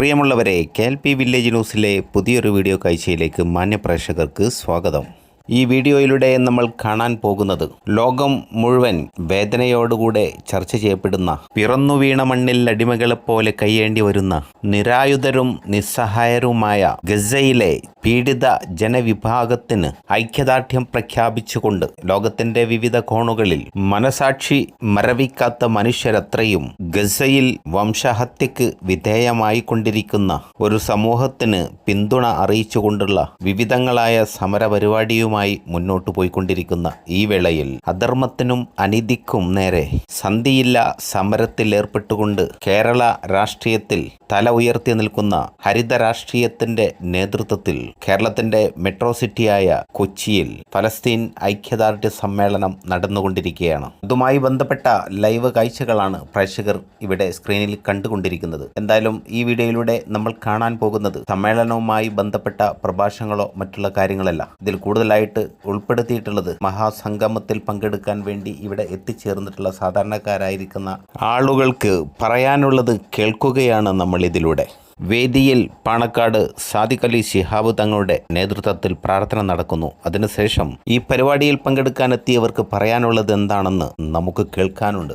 പ്രിയമുള്ളവരെ K L P village ന്യൂസിലെ പുതിയൊരു വീഡിയോ കാഴ്ചയിലേക്ക് മാന്യപ്രേക്ഷകർക്ക് സ്വാഗതം. ഈ വീഡിയോയിലൂടെ നമ്മൾ കാണാൻ പോകുന്നത് ലോകം മുഴുവൻ വേദനയോടുകൂടെ ചർച്ച ചെയ്യപ്പെടുന്ന പിറന്നു വീണ മണ്ണിൽ അടിമകളെപ്പോലെ കയ്യേണ്ടി വരുന്ന നിരായുധരും നിസ്സഹായരുമായ ഗസയിലെ പീഡിത ജനവിഭാഗത്തിന് ഐക്യദാർഢ്യം പ്രഖ്യാപിച്ചുകൊണ്ട് ലോകത്തിന്റെ വിവിധ കോണുകളിൽ മനസാക്ഷി മരവിക്കാത്ത മനുഷ്യരത്രയും ഗസയിൽ വംശഹത്യക്ക് വിധേയമായി കൊണ്ടിരിക്കുന്ന ഒരു സമൂഹത്തിന് പിന്തുണ അറിയിച്ചുകൊണ്ടുള്ള വിവിധങ്ങളായ സമരപരിപാടിയുമായി മുന്നോട്ടു പോയിക്കൊണ്ടിരിക്കുന്ന ഈ വേളയിൽ അധർമ്മത്തിനും അനീതിക്കും നേരെ സന്ധിയില്ല സമരത്തിൽ ഏർപ്പെട്ടുകൊണ്ട് കേരള രാഷ്ട്രീയത്തിൽ തല ഉയർത്തി നിൽക്കുന്ന ഹരിത രാഷ്ട്രീയത്തിന്റെ നേതൃത്വത്തിൽ കേരളത്തിന്റെ മെട്രോ സിറ്റിയായ കൊച്ചിയിൽ ഫലസ്തീൻ ഐക്യദാർഢ്യ സമ്മേളനം നടന്നുകൊണ്ടിരിക്കുകയാണ്. അതുമായി ബന്ധപ്പെട്ട ലൈവ് കാഴ്ചകളാണ് പ്രേക്ഷകർ ഇവിടെ സ്ക്രീനിൽ കണ്ടുകൊണ്ടിരിക്കുന്നത്. എന്തായാലും ഈ വീഡിയോയിലൂടെ നമ്മൾ കാണാൻ പോകുന്നത് സമ്മേളനവുമായി ബന്ധപ്പെട്ട പ്രഭാഷണങ്ങളോ മറ്റുള്ള കാര്യങ്ങളല്ല. ഇതിൽ കൂടുതലായിട്ട് ഉൾപ്പെടുത്തിയിട്ടുള്ളത്. മഹാസംഗമത്തിൽ പങ്കെടുക്കാൻ വേണ്ടി ഇവിടെ എത്തിച്ചേർന്നിട്ടുള്ള സാധാരണക്കാരായിരിക്കുന്ന ആളുകൾക്ക് പറയാനുള്ളത് കേൾക്കുകയാണ് നമ്മൾ ഇതിലൂടെ വേദിയിൽ പാണക്കാട് സാദിഖ് അലി ശിഹാബ് തങ്ങളുടെ നേതൃത്വത്തിൽ പ്രാർത്ഥന നടക്കുന്നു. അതിനുശേഷം ഈ പരിപാടിയിൽ പങ്കെടുക്കാനെത്തിയവർക്ക് പറയാനുള്ളത് എന്താണെന്ന് നമുക്ക് കേൾക്കാനുണ്ട്.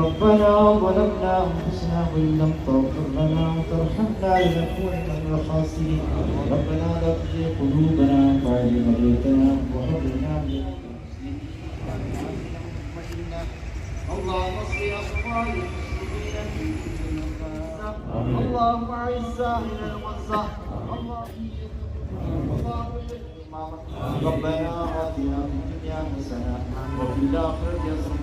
ربنا ظلمنا أنفسنا وإن لم تغفر لنا وترحمنا لنكونن من الخاسرين. ربنا لا تزغ قلوبنا بعد إذ هديتنا وهب لنا من اللهم اصل أخبار المسلمين اللهم اعز أهل الغزه ربنا آتنا في الدنيا حسنة وفي الآخرة حسنة.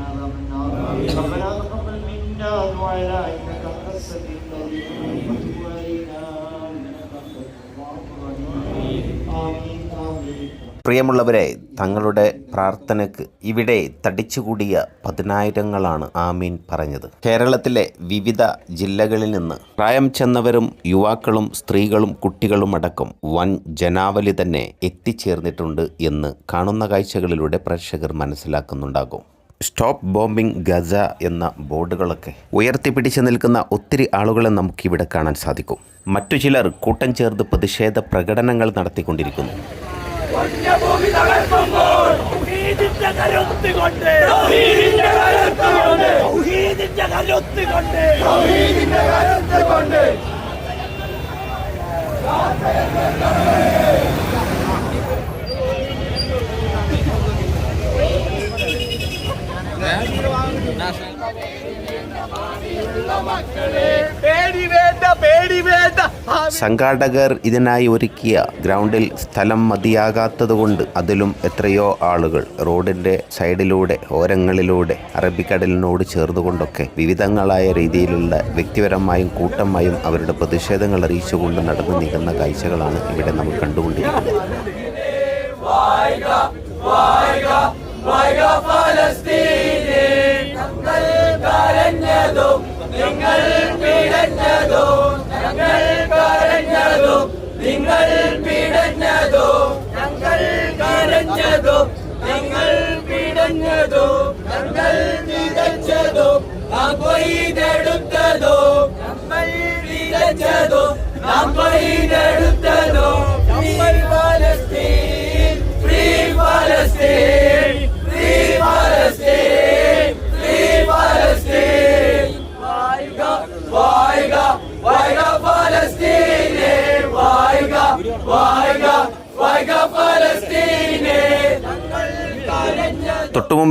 عذاب النار ربنا تقبل منا دعاءنا إنك أنت السميع العليم وتب علينا إنك أنت التواب الرحيم آمين آمين പ്രിയമുള്ളവരെ തങ്ങളുടെ പ്രാർത്ഥനയ്ക്ക് ഇവിടെ തടിച്ചുകൂടിയ പതിനായിരങ്ങളാണ് ആമീൻ പറഞ്ഞത് കേരളത്തിലെ വിവിധ ജില്ലകളിൽ നിന്ന് പ്രായം ചെന്നവരും യുവാക്കളും സ്ത്രീകളും കുട്ടികളും അടക്കം വൻ ജനാവലി തന്നെ എത്തിച്ചേർന്നിട്ടുണ്ട് എന്ന് കാണുന്ന കാഴ്ചകളിലൂടെ പ്രേക്ഷകർ മനസ്സിലാക്കുന്നുണ്ടാകും സ്റ്റോപ്പ് ബോംബിംഗ് ഗസ എന്ന ബോർഡുകളൊക്കെ ഉയർത്തിപ്പിടിച്ച് നിൽക്കുന്ന ഒത്തിരി ആളുകളെ നമുക്കിവിടെ കാണാൻ സാധിക്കും. മറ്റു ചിലർ കൂട്ടം ചേർത്ത് പ്രതിഷേധ പ്രകടനങ്ങൾ നടത്തിക്കൊണ്ടിരിക്കുന്നു. സംഘാടകർ ഇതിനായി ഒരുക്കിയ ഗ്രൗണ്ടിൽ സ്ഥലം മതിയാകാത്തതുകൊണ്ട് അതിലും എത്രയോ ആളുകൾ റോഡിന്റെ സൈഡിലൂടെ ഓരങ്ങളിലൂടെ അറബിക്കടലിനോട് ചേർന്നുകൊണ്ടൊക്കെ വിവിധങ്ങളായ രീതിയിലുള്ള വ്യക്തിപരമായും കൂട്ടമായും അവരുടെ പ്രതിഷേധങ്ങൾ അറിയിച്ചുകൊണ്ട് നടന്നു നീങ്ങുന്ന കാഴ്ചകളാണ് ഇവിടെ നമ്മൾ കണ്ടുകൊണ്ടിരിക്കുന്നത്. ഫലസ്തീനെ ഞങ്ങൾ കരഞ്ഞതും നിങ്ങൾ പിടഞ്ഞതും ഞങ്ങൾ കരഞ്ഞതും നിങ്ങൾ പിടഞ്ഞതും ഞങ്ങൾ കരഞ്ഞതും നിങ്ങൾ പിടഞ്ഞതും ഞങ്ങൾ വിതച്ചതും നാം കൊയ്തെടുത്തതും നമ്മൾ വിതച്ചതും നാം കൊയ്തെടുത്തതും നമ്മൾ ഫലസ്തീൻ ഫ്രീ ഫലസ്തീൻ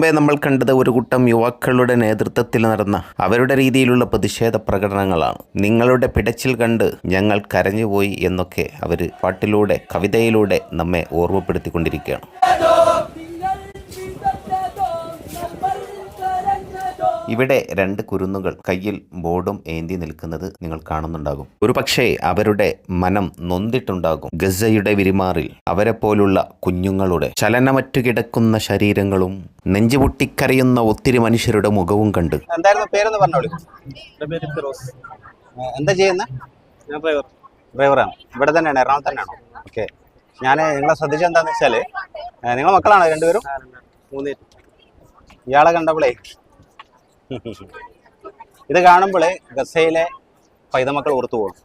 തൊട്ടുമുമ്പേ നമ്മൾ കണ്ടത് ഒരു കൂട്ടം യുവാക്കളുടെ നേതൃത്വത്തിൽ നടന്ന അവരുടെ രീതിയിലുള്ള പ്രതിഷേധ പ്രകടനങ്ങളാണ്. നിങ്ങളുടെ പിടച്ചിൽ കണ്ട് ഞങ്ങൾ കരഞ്ഞുപോയി എന്നൊക്കെ അവർ പാട്ടിലൂടെ കവിതയിലൂടെ നമ്മെ ഓർമ്മപ്പെടുത്തിക്കൊണ്ടിരിക്കുകയാണ്. ഇവിടെ രണ്ട് കുരുന്നുകൾ കയ്യിൽ ബോർഡും ഏന്തി നിൽക്കുന്നത് നിങ്ങൾ കാണുന്നുണ്ടാകും. ഒരു പക്ഷേ അവരുടെ മനം നൊന്തിട്ടുണ്ടാകും. ഗസയുടെ വിരിമാറിൽ അവരെ പോലുള്ള കുഞ്ഞുങ്ങളുടെ ചലനമറ്റു കിടക്കുന്ന ശരീരങ്ങളും നെഞ്ചുപൊട്ടിക്കരയുന്ന ഒത്തിരി മനുഷ്യരുടെ മുഖവും കണ്ട്. എന്തായിരുന്നു പേരെന്ന് പറഞ്ഞോളൂ. എന്താ ചെയ്യുന്ന? ഞാൻ ഡ്രൈവർ. ഡ്രൈവറാണ്. ഇവിടെ തന്നെയാണ് എറണാകുളത്ത് തന്നെയാണോ? ഓക്കെ. ഞാൻ നിങ്ങളെ ശ്രദ്ധിച്ചത് എന്താണെന്ന് വെച്ചാൽ നിങ്ങളെ മക്കളാണോ രണ്ടുപേരും? മൂന്ന് ഇയാളെ കണ്ടപ്പോളേ ഇത് കാണുമ്പോൾ ഗസയിലെ പൈതമക്കൾ ഓർത്തു പോകും.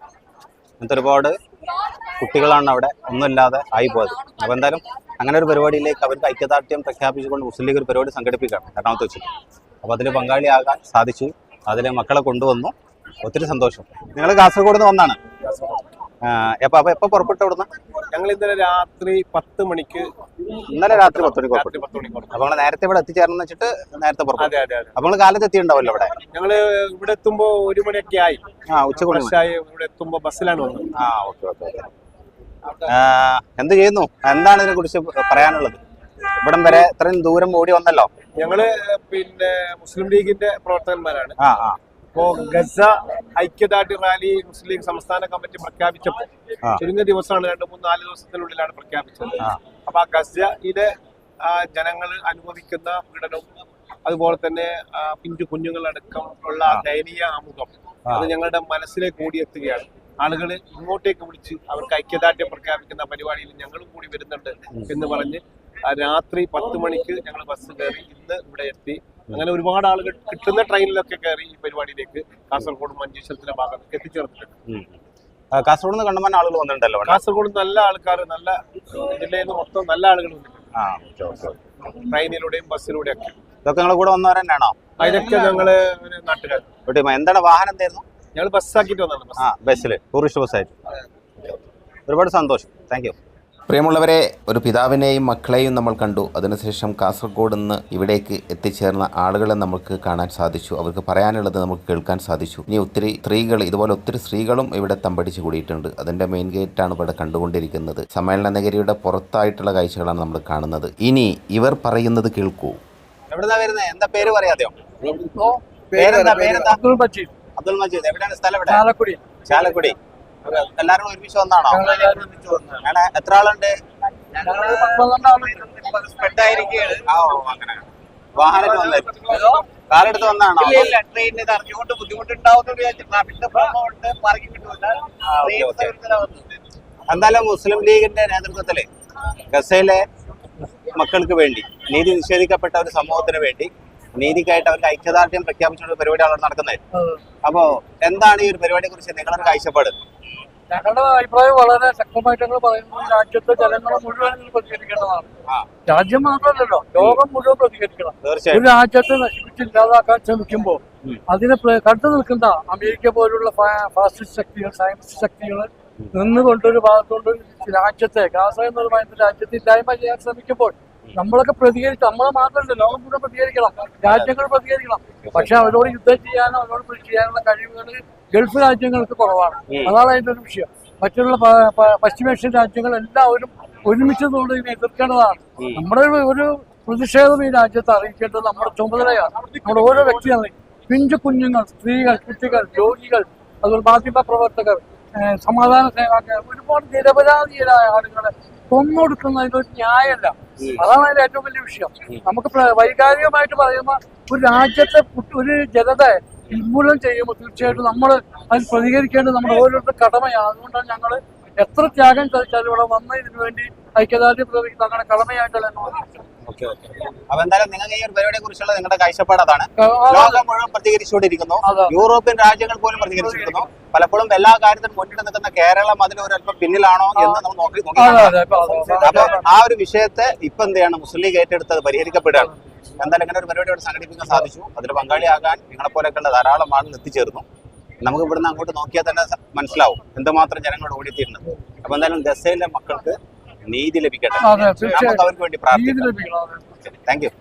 അങ്ങനത്തെ ഒരുപാട് കുട്ടികളാണ് അവിടെ. ഒന്നുമില്ലാതെ ആയിപ്പോയത് അപ്പോൾ എന്തായാലും അങ്ങനെ ഒരു പരിപാടിയിലേക്ക് അവർക്ക് ഐക്യദാർഢ്യം പ്രഖ്യാപിച്ചുകൊണ്ട് മുസ്ലിം ലീഗ് ഒരു പരിപാടി സംഘടിപ്പിക്കുകയാണ് എറണാകുളത്ത് വെച്ചിട്ട് അപ്പോൾ അതിൽ പങ്കാളിയാകാൻ സാധിച്ചു. അതിലെ മക്കളെ കൊണ്ടുവന്നു. ഒത്തിരി സന്തോഷം. നിങ്ങൾ കാസർഗോഡ് നിന്ന് വന്നാണ്. എപ്പോൾ അപ്പോൾ എപ്പോ പുറപ്പെട്ടു അവിടുന്ന്? ഞങ്ങൾ ഇന്നലെ രാത്രി പത്ത് മണിക്ക് ഇന്നലെ രാത്രി പത്ത് മണിക്ക് രാത്രി പത്ത് മണിക്ക് പുറപ്പെട്ടു. അപ്പോൾ നിങ്ങൾ നേരത്തെ ഇവിടെ എത്തിച്ചേർന്ന് വെച്ചിട്ട് നേരത്തെ പുറപ്പെട്ടു. അതെ അതെ അതെ. അപ്പോൾ നിങ്ങൾ കാലത്ത് എത്തിയിട്ടുണ്ടാവല്ലോ ഇവിടെ? ഞങ്ങൾ ഇവിടെ എത്തുമ്പോ ഒരു മണിയൊക്കെ ആയി. ആ ഉച്ചക്കുള്ള ഫ്രഷായി ഇവിടെ എത്തുമ്പോ ബസ്സിലാണ് വന്നത്. ആ ഓക്കെ ഓക്കെ ഓക്കെ. എന്ത് ചെയ്യുന്നു? എന്താണ് ഇതിനെ കുറിച്ച് പറയാനുള്ളത്? ഇവിടം വരെ ഇത്രയും ദൂരം ഓടി വന്നല്ലോ? ഞങ്ങൾ പിന്നെ മുസ്ലിം ലീഗിന്റെ പ്രവർത്തകന്മാരാണ്. ആ ആ. അപ്പോ ഗസ ഐക്യദാർഢ്യ റാലി മുസ്ലിം ലീഗ് സംസ്ഥാന കമ്മിറ്റി പ്രഖ്യാപിച്ചപ്പോൾ. ചുരുങ്ങിയ ദിവസമാണ് രണ്ട് മൂന്ന് നാല് ദിവസത്തിനുള്ളിലാണ് പ്രഖ്യാപിച്ചത്. അപ്പൊ ആ ഗസയിലെ ജനങ്ങൾ അനുഭവിക്കുന്ന പീഡനവും അതുപോലെ തന്നെ പിഞ്ചു കുഞ്ഞുങ്ങളടക്കം ഉള്ള ദയനീയ ആമുഖം അത് ഞങ്ങളുടെ മനസ്സിലേക്ക് കൂടിയെത്തുകയാണ്. ആളുകൾ ഇങ്ങോട്ടേക്ക് വിളിച്ച് അവർക്ക് ഐക്യദാർഢ്യം പ്രഖ്യാപിക്കുന്ന പരിപാടിയിൽ ഞങ്ങളും കൂടി വരുന്നുണ്ട് എന്ന് പറഞ്ഞ് രാത്രി പത്ത് മണിക്ക് ഞങ്ങൾ ബസ് കയറി ഇന്ന് ഇവിടെ എത്തി. അങ്ങനെ ഒരുപാട് ആളുകൾ കിട്ടുന്ന ട്രെയിനിലൊക്കെ കയറി ഈ പരിപാടിയിലേക്ക് കാസർഗോഡ് മഞ്ചേശ്വരത്തിന്റെ ഭാഗത്തേക്ക് എത്തിച്ചേർന്നിട്ടുണ്ട്. കാസർഗോഡ് നിന്ന് കണ്ടമാനം ആളുകൾ വന്നിട്ടുണ്ടല്ലോ കാസർഗോഡ് നല്ല ആൾക്കാർ നല്ല ജില്ലയിൽ നിന്ന് മൊത്തം നല്ല ആളുകൾ ട്രെയിനിലൂടെയും ബസ്സിലൂടെയും ഒക്കെ ഇതൊക്കെ ഞങ്ങൾ കൂടെ വന്നവർ തന്നെയാണോ? അതിനൊക്കെ ഞങ്ങൾ നാട്ടുകാർ എന്താണ് വാഹനം എന്തായിരുന്നു? ഞങ്ങൾ ബസ്സാക്കിട്ട് വന്നു ബസ്സിൽ ടൂറിസ്റ്റ് ബസ്സായിട്ട്. ഒരുപാട് സന്തോഷം. Thank you. പ്രിയമുള്ളവരെ ഒരു പിതാവിനെയും മക്കളെയും നമ്മൾ കണ്ടു. അതിനുശേഷം കാസർഗോഡ് നിന്ന് ഇവിടേക്ക് എത്തിച്ചേർന്ന ആളുകളെ നമുക്ക് കാണാൻ സാധിച്ചു. അവർക്ക് പറയാനുള്ളത് നമുക്ക് കേൾക്കാൻ സാധിച്ചു. ഇനി ഒത്തിരി സ്ത്രീകൾ ഇതുപോലെ ഒത്തിരി സ്ത്രീകളും ഇവിടെ തമ്പടിച്ച് കൂടിയിട്ടുണ്ട്. അതിന്റെ മെയിൻ ഗേറ്റാണ് ഇവിടെ കണ്ടുകൊണ്ടിരിക്കുന്നത്. സമ്മേളന നഗരിയുടെ പുറത്തായിട്ടുള്ള കാഴ്ചകളാണ് നമ്മൾ കാണുന്നത്. ഇനി ഇവർ പറയുന്നത് കേൾക്കൂ. എവിടെന്നാ വരുന്നത് എന്താ പേര് പറയാതെയോ പേരെന്താ പേരെന്താ? അബ്ദുൾ മജീദ്. അബ്ദുൽ മജീദ്. എവിടെയാണ് സ്ഥലം എവിടെ ചാലക്കുടി. ചാലക്കുടി. എല്ലാവരും ഒരുമിച്ച് വന്നാണോ? എത്ര ആളുണ്ട്? വാഹനത്തിൽ വന്നായിരുന്നു കാറെടുത്ത് വന്നാണോ? ട്രെയിനിന് ഇത് അറിഞ്ഞുകൊണ്ട് ബുദ്ധിമുട്ടുണ്ടാവുന്ന ട്രാഫിക്കിന്റെ പാർക്കിംഗ്. എന്തായാലും മുസ്ലിം ലീഗിന്റെ നേതൃത്വത്തിൽ ഗസയിലെ മക്കൾക്ക് വേണ്ടി നീതി നിഷേധിക്കപ്പെട്ട ഒരു സമൂഹത്തിന് വേണ്ടി നീതിക്കായിട്ട് അവർക്ക് ഐക്യദാർഢ്യം പ്രഖ്യാപിച്ചുകൊണ്ട് പരിപാടിയാണ് നടക്കുന്നത്. അപ്പോ എന്താണ് ഈ ഒരു പരിപാടിയെ കുറിച്ച് നിങ്ങളൊരു കാഴ്ചപ്പാട്? ഞങ്ങളുടെ അഭിപ്രായം വളരെ ശക്തമായിട്ട് ഞങ്ങൾ പറയുന്നത് രാജ്യത്തെ ജനങ്ങളെ മുഴുവൻ പ്രതികരിക്കേണ്ടതാണ്. രാജ്യം മാത്രമല്ലല്ലോ ലോകം മുഴുവൻ പ്രതികരിക്കണം. ഒരു രാജ്യത്തെ നശിപ്പിച്ച് ഇല്ലാതാക്കാൻ ശ്രമിക്കുമ്പോൾ അതിനെ കണ്ടു നിൽക്കുന്ന അമേരിക്ക പോലുള്ള ഫാസിസ്റ്റ് ശക്തികൾ സയൻസ് ശക്തികൾ നിന്നുകൊണ്ട് ഒരു ഭാഗത്തോണ്ട് രാജ്യത്തെ ഗാസ എന്നൊരു പറയുന്ന രാജ്യത്തെ ഇല്ലായ്മ ചെയ്യാൻ ശ്രമിക്കുമ്പോൾ നമ്മളൊക്കെ പ്രതികരിച്ച്. നമ്മളെ മാത്രമല്ല ലോകം മുഴുവൻ പ്രതികരിക്കണം. രാജ്യങ്ങൾ പ്രതികരിക്കണം. പക്ഷെ അവരോട് യുദ്ധം ചെയ്യാനോ അവരോട് കൃഷി ചെയ്യാനുള്ള കഴിവുകൾ ഗൾഫ് രാജ്യങ്ങൾക്ക് കുറവാണ്. അതാണ് അതിന്റെ ഒരു വിഷയം. മറ്റുള്ള പശ്ചിമേഷ്യൻ രാജ്യങ്ങൾ എല്ലാവരും ഒരുമിച്ച് കൊണ്ട് ഇതിനെ എതിർക്കേണ്ടതാണ്. നമ്മുടെ ഒരു- പ്രതിഷേധം ഈ രാജ്യത്ത് അറിയിക്കേണ്ടത് നമ്മുടെ ചുമതലയാണ്. നമ്മുടെ ഓരോ വ്യക്തിയാണ് പിഞ്ചു കുഞ്ഞുങ്ങൾ സ്ത്രീകൾ കുട്ടികൾ രോഗികൾ അതുപോലെ മാധ്യമ പ്രവർത്തകർ സമാധാന സേവാക്കാർ ഒരുപാട് നിരപരാധികളായ ആളുകളെ കൊന്നൊടുക്കുന്നതിനൊരു ന്യായമല്ല. അതാണ് അതിന്റെ ഏറ്റവും വലിയ വിഷയം. നമുക്ക് വൈകാരികമായിട്ട് പറയുന്ന ഒരു രാജ്യത്തെ ഒരു ജനതയെ ഉന്മൂലനം ചെയ്യുമ്പോൾ തീർച്ചയായിട്ടും നമ്മൾ അതിൽ പ്രതികരിക്കേണ്ടത് നമ്മുടെ ഓരോരുത്തരുടെ കടമയാണ്. അതുകൊണ്ടാണ് ഞങ്ങൾ എത്ര ത്യാഗം കഴിച്ചാലും ഇവിടെ വന്ന ഇതിനു വേണ്ടി ഐക്യദാർഢ്യം പ്രവർത്തിക്കുന്ന അങ്ങനെ കടമയായിട്ടല്ല അപ്പൊ എന്തായാലും നിങ്ങൾക്ക് ഈ ഒരു പരിപാടിയെ കുറിച്ചുള്ള നിങ്ങളുടെ കാഴ്ചപ്പാട് അതാണ്. ലോകം മുഴുവൻ പ്രതികരിച്ചുകൊണ്ടിരിക്കുന്നു. യൂറോപ്യൻ രാജ്യങ്ങൾ പോലും പ്രതികരിച്ചിരിക്കുന്നു. പലപ്പോഴും എല്ലാ കാര്യത്തിലും മുന്നിട്ട് നിൽക്കുന്ന കേരളം അല്പം പിന്നിലാണോ എന്ന് നമ്മൾ നോക്കി അപ്പൊ. ആ ഒരു വിഷയത്തെ ഇപ്പൊ എന്ത് ചെയ്യണം? മുസ്ലിം ലീഗ് ഏറ്റെടുത്തത് പരിഹരിക്കപ്പെടുകയാണ് എന്തായാലും ഇങ്ങനെ ഒരു പരിപാടി ഇവിടെ സംഘടിപ്പിക്കാൻ സാധിച്ചു. അതിൽ പങ്കാളിയാകാൻ നിങ്ങളെ പോലെയൊക്കെയുള്ള ധാരാളം ആളുകൾ എത്തിച്ചേർന്നു. നമുക്ക് ഇവിടുന്ന് അങ്ങോട്ട് നോക്കിയാൽ തന്നെ മനസ്സിലാവും എന്തുമാത്രം ജനങ്ങളോട് ഓടിയെത്തിയിരുന്നത് അപ്പൊ എന്തായാലും ഗസയിലെ മക്കൾക്ക് നീതി ലഭിക്കട്ടെ. നമുക്ക് അവർക്ക് വേണ്ടി പ്രാർത്ഥിക്കാം. താങ്ക് യു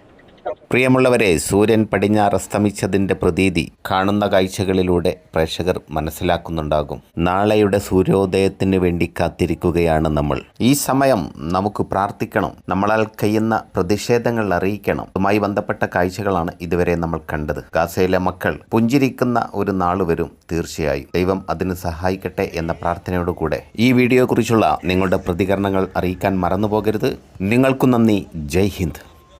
പ്രിയമുള്ളവരെ സൂര്യൻ പടിഞ്ഞാറസ്തമിച്ചതിന്റെ പ്രതീതി കാണുന്ന കാഴ്ചകളിലൂടെ പ്രേക്ഷകർ മനസ്സിലാക്കുന്നുണ്ടാകും. നാളെയുടെ സൂര്യോദയത്തിന് വേണ്ടി കാത്തിരിക്കുകയാണ് നമ്മൾ. ഈ സമയം നമുക്ക് പ്രാർത്ഥിക്കണം. നമ്മളാൽ കഴിയുന്ന പ്രതിഷേധങ്ങൾ അറിയിക്കണം. അതുമായി ബന്ധപ്പെട്ട കാഴ്ചകളാണ് ഇതുവരെ നമ്മൾ കണ്ടത്. ഗാസയിലെ മക്കൾ പുഞ്ചിരിക്കുന്ന ഒരു നാൾ വരും തീർച്ചയായും. ദൈവം അതിന് സഹായിക്കട്ടെ എന്ന പ്രാർത്ഥനയോടുകൂടെ. ഈ വീഡിയോയെക്കുറിച്ചുള്ള നിങ്ങളുടെ പ്രതികരണങ്ങൾ അറിയിക്കാൻ മറന്നു പോകരുത് നിങ്ങൾക്കു നന്ദി. ജയ് ഹിന്ദ്.